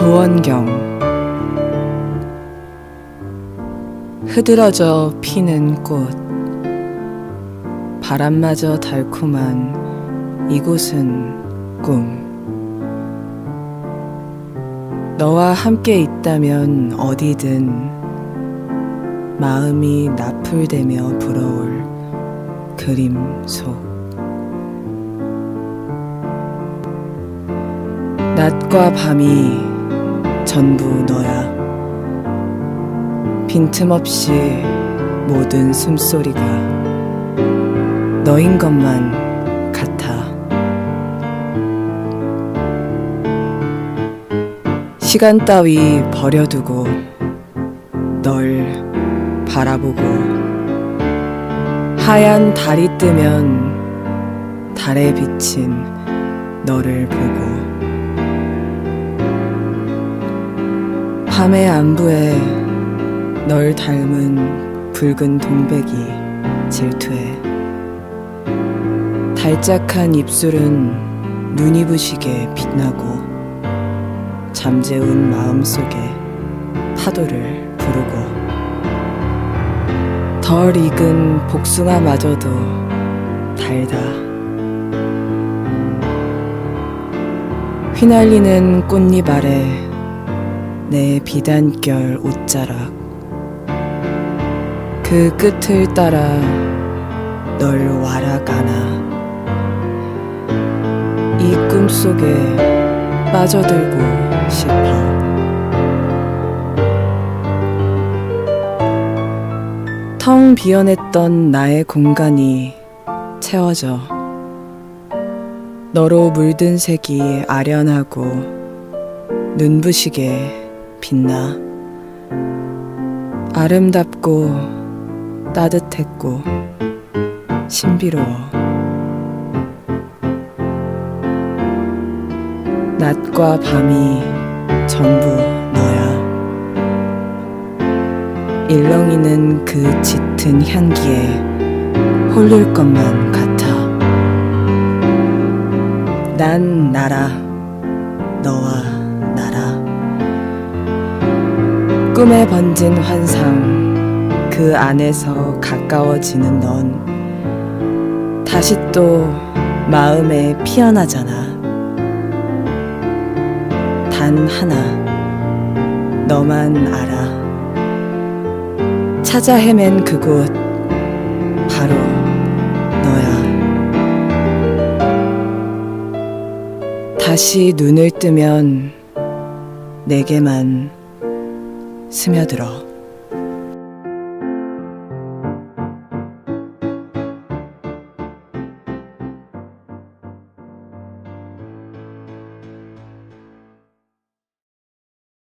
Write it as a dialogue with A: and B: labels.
A: 도원경. 흐드러져 피는 꽃. 바람마저 달콤한 이곳은 꿈. 너와 함께 있다면 어디든 마음이 나풀대며 불어올 그림 속. 낮과 밤이 전부 너야. 빈틈없이 모든 숨소리가 너인 것만 같아. 시간 따위 버려두고 널 바라보고 하얀 달이 뜨면 달에 비친 너를 보고 밤의 안부에 널 닮은 붉은 동백이 질투해. 달짝한 입술은 눈이 부시게 빛나고 잠재운 마음 속에 파도를 부르고. 덜 익은 복숭아마저도 달다. 휘날리는 꽃잎 아래 내 비단결 옷자락. 그 끝을 따라 널 와라가나. 이 꿈속에 빠져들고 싶어. 텅 비어냈던 나의 공간이 채워져 너로 물든 색이 아련하고 눈부시게 빛나. 아름답고 따뜻했고 신비로워. 낮과 밤이 전부 너야. 일렁이는 그 짙은 향기에 홀릴 것만 같아. 난 나라 너와 나라 꿈에 번진 환상 그 안에서 가까워지는 넌. 다시 또 마음에 피어나잖아. 단 하나 너만 알아. 찾아 헤맨 그곳 바로 다시 눈을 뜨면 내게만 스며들어